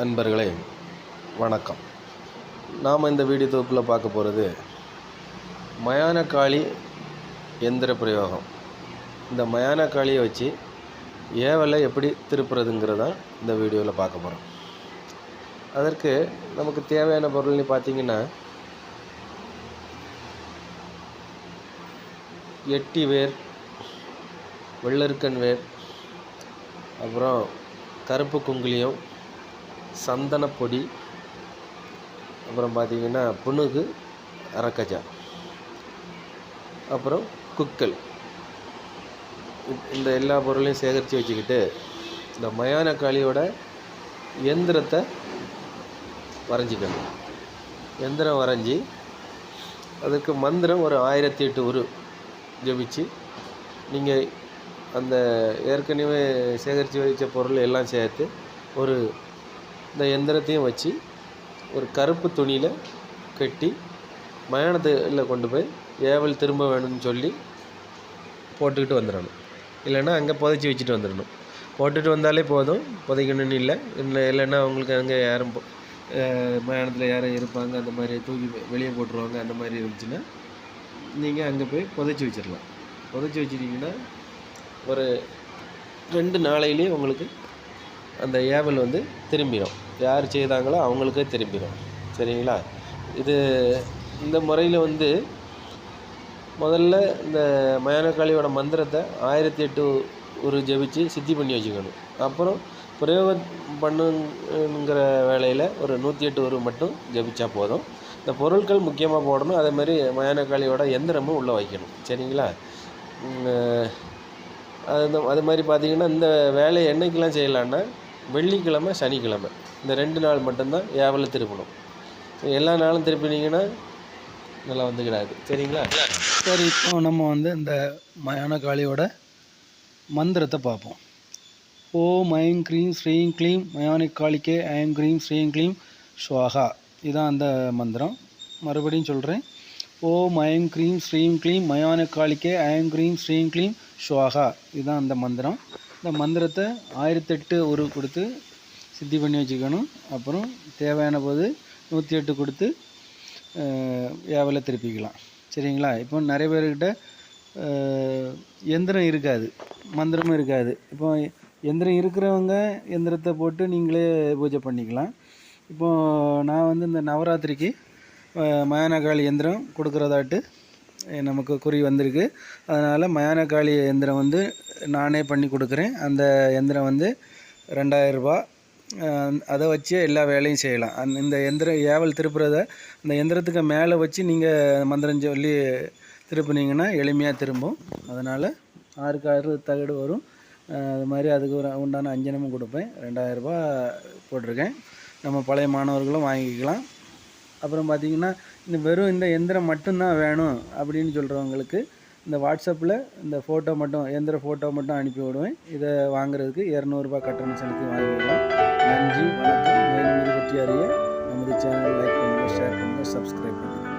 நண்பர்களே வணக்கம். நாம் இந்த வீடியோ தொகுப்பில் பார்க்க போகிறது மயானக்காளி எந்திர பிரயோகம். இந்த மயானக்காளியை வச்சு ஏவலை எப்படி திருப்புறதுங்கிறதான் இந்த வீடியோவில் பார்க்க போகிறோம் அதற்கு நமக்கு தேவையான பொருள்னு பார்த்தீங்கன்னா எட்டி வேர் வெள்ளருக்கன் வேர் அப்புறம் கருப்பு குங்குலியம் சந்தனப்பொடி அப்புறம் பார்த்திங்கன்னா புனுகு அரக்கஜா. அப்புறம் குக்கல். இந்த எல்லா பொருளையும் சேகரித்து வச்சுக்கிட்டு இந்த மயான காளியோட எந்திரத்தை வரைஞ்சிக்கணும். எந்திரம் வரைஞ்சி அதுக்கு மந்திரம் ஒரு ஆயிரத்தி எட்டு உரு ஜபிச்சு நீங்கள் அந்த ஏற்கனவே சேகரித்து வச்ச பொருள் எல்லாம் சேர்த்து ஒரு இந்த எந்திரத்தையும் வச்சு ஒரு கருப்பு துணியில் கட்டி மயானத்தில் கொண்டு போய் ஏவல் திரும்ப வேணும்னு சொல்லி போட்டுக்கிட்டு வந்துடணும். இல்லைன்னா அங்கே புதைச்சி வச்சுட்டு வந்துடணும். போட்டுட்டு வந்தாலே போதும். புதைக்கணும்னு இல்லை. இல்லை இல்லைன்னா அவங்களுக்கு அங்கே யாரும் போ- மயானத்தில் யாரும் இருப்பாங்க. அந்த மாதிரி தூக்கி வெளியே போட்டுருவாங்க. அந்த மாதிரி இருந்துச்சுன்னா நீங்கள் அங்கே போய் புதைச்சி வச்சிடலாம் புதைச்சி வச்சிட்டிங்கன்னா ஒரு ரெண்டு நாளையிலேயே உங்களுக்கு அந்த ஏவல் வந்து திரும்பிடும் யார் செய்தாங்களோ அவங்களுக்கே திரும்பிடும் சரிங்களா? இது இந்த முறையில் வந்து முதல்ல இந்த மயானக்காளியோட மந்திரத்தை ஆயிரத்தி எட்டு ஒரு ஜெபிச்சு சித்தி பண்ணி வச்சுக்கணும். அப்புறம் பிரயோகம் பண்ணுங்கிற வேலையில் ஒரு நூற்றி எட்டு ஒரு மட்டும் ஜெபிச்சா போதும். இந்த பொருட்கள் முக்கியமாக போடணும். அதே மாதிரி மயானக்காளியோட எந்திரமும் உள்ளே வைக்கணும். சரிங்களா? அது அது மாதிரி பார்த்தீங்கன்னா இந்த வேலையை என்றைக்கெலாம் செய்யலான்னா வெள்ளிக்கிழமை சனிக்கிழமை. இந்த ரெண்டு நாள் மட்டும்தான் ஏவல திருப்பணும் எல்லா நாளும் திருப்பினீங்கன்னா நல்லா வந்துக்கிடாது. சரிங்களா? சரி இப்போ நம்ம வந்து இந்த மயான காளியோட மந்திரத்தை பார்ப்போம். ஓ மயம் க்ரீம் ஸ்ரீம் க்ளீம் மயானிக் காளிக்கே ஐம் க்ரீம் ஸ்ரீம் க்ளீம் ஸ்வாகா. இதுதான் அந்த மந்திரம். மறுபடியும் சொல்கிறேன் ஓ மயம் க்ரீம் ஸ்ரீம் க்ளீம் மயானிக் காளிக்கே ஐம் க்ரீம் ஸ்ரீம் க்ளீம் ஸ்வாகா. இதுதான் அந்த மந்திரம். இந்த மந்திரத்தை ஆயிரத்தெட்டு ஒரு கொடுத்து சித்தி பண்ணி வச்சுக்கணும். அப்புறம் தேவையான போது நூற்றி எட்டு கொடுத்து அஹ், ஏவலை திருப்பிக்கலாம். சரிங்களா? இப்போ நிறைய பேர்கிட்ட எந்திரம் இருக்காது. மந்திரமும் இருக்காது. இப்போ எந்திரம் இருக்கிறவங்க எந்திரத்தை போட்டு நீங்களே பூஜை பண்ணிக்கலாம். இப்போ நான் வந்து இந்த நவராத்திரிக்கு அஹ், மயானகாளி எந்திரம் கொடுக்குறதாட்டு நமக்கு குறி வந்திருக்கு. அதனால் மயானக்காளி எந்திரம் வந்து நானே பண்ணி கொடுக்குறேன். அந்த எந்திரம் வந்து ரெண்டாயிரரூபா அதை வச்சு எல்லா வேலையும் செய்யலாம். அந் இந்த எந்திரம் ஏவல் திருப்புறத அந்த எந்திரத்துக்கு மேலே வச்சு நீங்கள் மந்திரம் சொல்லி திருப்புனீங்கன்னா எளிமையாக திரும்பும். அதனால் ஆறுக்கு ஆறு தகடு வரும். அது மாதிரி அதுக்கு ஒரு உண்டான அஞ்சனமும் கொடுப்பேன். ரெண்டாயிரரூபா போட்டிருக்கேன். நம்ம பழைய மாணவர்களும் வாங்கிக்கலாம். அப்புறம் பார்த்தீங்கன்னா இந்த வெறும் இந்த எந்திரம் மட்டும்தான் வேணும் அப்படின்னு சொல்கிறவங்களுக்கு இந்த வாட்ஸ்அப்பில் இந்த ஃபோட்டோ மட்டும் எந்திர ஃபோட்டோ மட்டும் அனுப்பி விடுவேன். இதை வாங்குறதுக்கு இரநூறுபா கட்டணம் செலுத்தி வாங்கிடலாம் நன்றி வணக்கம். மேலும் பற்றி அறிய நமது சேனல் லைக் பண்ணுங்கள் ஷேர் பண்ணுங்கள் சப்ஸ்கிரைப் பண்ணுங்கள்